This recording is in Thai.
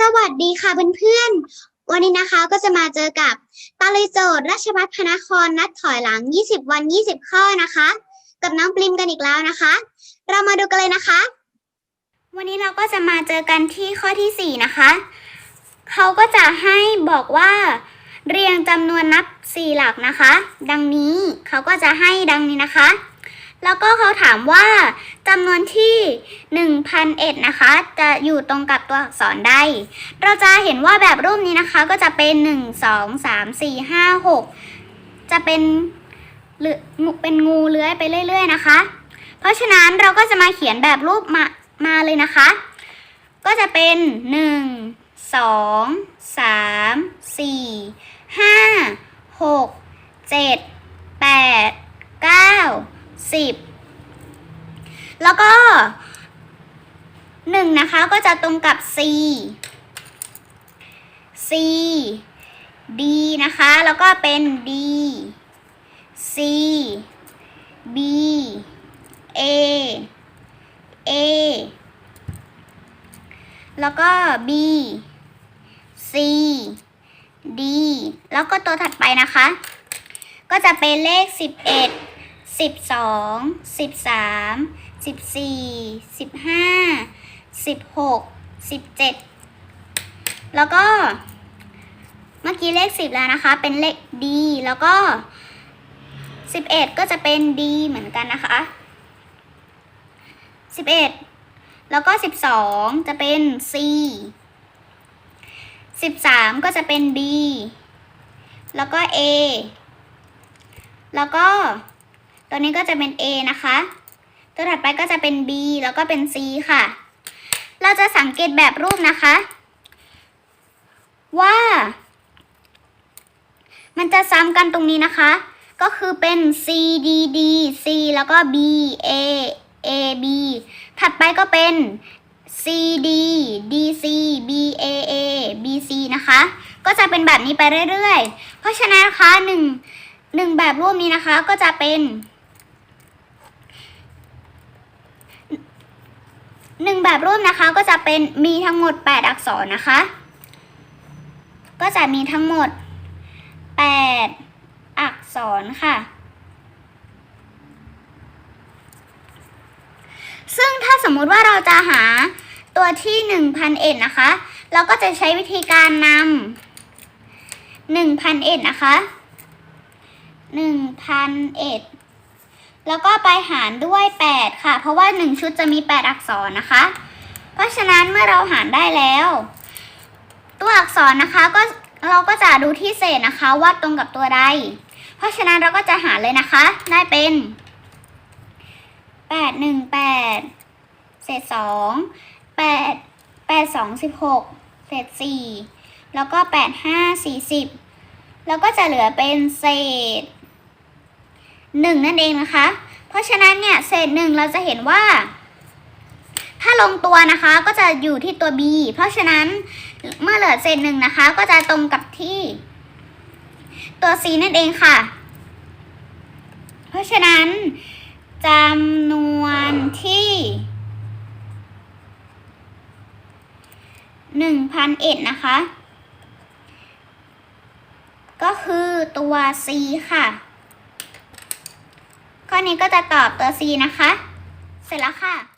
สวัสดีค่ะเพื่อนๆ วันนี้นะคะก็จะมาเจอกับตาลยโจทย์ราชบัตรพนครนัดถอยหลัง 20 วัน 20 ข้อนะคะ กับน้องปริมกันอีกแล้วนะคะ เรามาดูกันเลยนะคะ วันนี้เราก็จะมาเจอกันที่ข้อที่ 4 นะคะ เขาก็จะให้บอกว่า เรียงจำนวนนับ 4 หลักนะคะ ดังนี้เขาก็จะให้ดังนี้นะคะ แล้วก็เขาถามว่าจำนวนที่1,001นะคะ จะอยู่ตรงกับตัวอักษรใด เราจะเห็นว่าแบบรูปนี้นะคะก็จะเป็น 1 2 3 4 5 6 จะเป็นหรือเป็นงูเลื้อยไปเรื่อย ๆ นะคะ เพราะฉะนั้นเราก็จะมาเขียนแบบรูปมามาเลยนะคะ ก็จะเป็น 1 2 3 4 5 6 7 8 9 สิบแล้วก็หนึ่งนะคะก็จะตรงกับ C C D นะคะ แล้วก็เป็น D C B A A แล้วก็ B C D แล้วก็ตัวถัดไปนะคะ ก็จะเป็นเลข 11 สิบสองสิบสามสิบสี่สิบห้าสิบหกสิบเจ็ดแล้วก็ เมื่อกี้เลขสิบแล้วนะคะ เป็นเลข D แล้วก็สิบเอ็ดก็จะเป็น D เหมือนกันนะคะสิบเอ็ดแล้วก็สิบสองจะเป็น C สิบสามก็จะเป็น B แล้วก็ A แล้วก็ ตัวนี้ก็จะเป็น A นะคะ ตัวถัดไปก็จะเป็น B แล้วก็เป็น C ค่ะ เราจะสังเกตแบบรูปนะคะ ว่า มันจะซ้ำกันตรงนี้นะคะ ก็คือเป็น C D D C แล้วก็ B A A B ถัดไปก็เป็น C D D C B A A B C นะคะ ก็จะเป็นแบบนี้ไปเรื่อยๆ เพราะฉะนั้นนะคะหนึ่งหนึ่งแบบรูปนี้นะคะก็จะเป็น หนึ่งแบบรูปนะคะก็จะเป็นมีทั้งหมด 8 อักษรนะคะ ก็จะมีทั้งหมด 8 อักษรค่ะ ซึ่งถ้าสมมุติว่าเราจะหาตัวที่1,000เอ็ดนะคะ เราก็จะใช้วิธีการนำ1,000เอ็ดนะคะ1,000เอ็ด แล้วก็ไปหารด้วย 8 ค่ะ เพราะว่า 1 ชุดจะมี 8 อักษรนะคะ เพราะฉะนั้นเมื่อเราหารได้แล้ว ตัวอักษรนะคะก็เราก็จะดูที่เศษนะคะว่าตรงกับตัวใด เพราะฉะนั้นเราก็จะหารเลยนะคะ ได้เป็น 8 1 8 เศษ 2 8 8 2 16 เศษ 4 แล้วก็ 8 5 40 แล้วก็จะเหลือเป็นเศษ หนึ่งนั่นเองนะคะ เพราะฉะนั้นเนี่ยเศษหนึ่งเราจะเห็นว่า ถ้าลงตัวนะคะก็จะอยู่ที่ตัว b เพราะฉะนั้นเมื่อเหลือเศษหนึ่งนะคะ ก็จะตรงกับที่ ตัว c นั่นเองค่ะ เพราะฉะนั้นจำนวนที่หนึ่งพันเอ็ดนะคะ ก็คือตัว C ค่ะ ข้อนี้ก็จะตอบตัว C นะคะ เสร็จแล้วค่ะ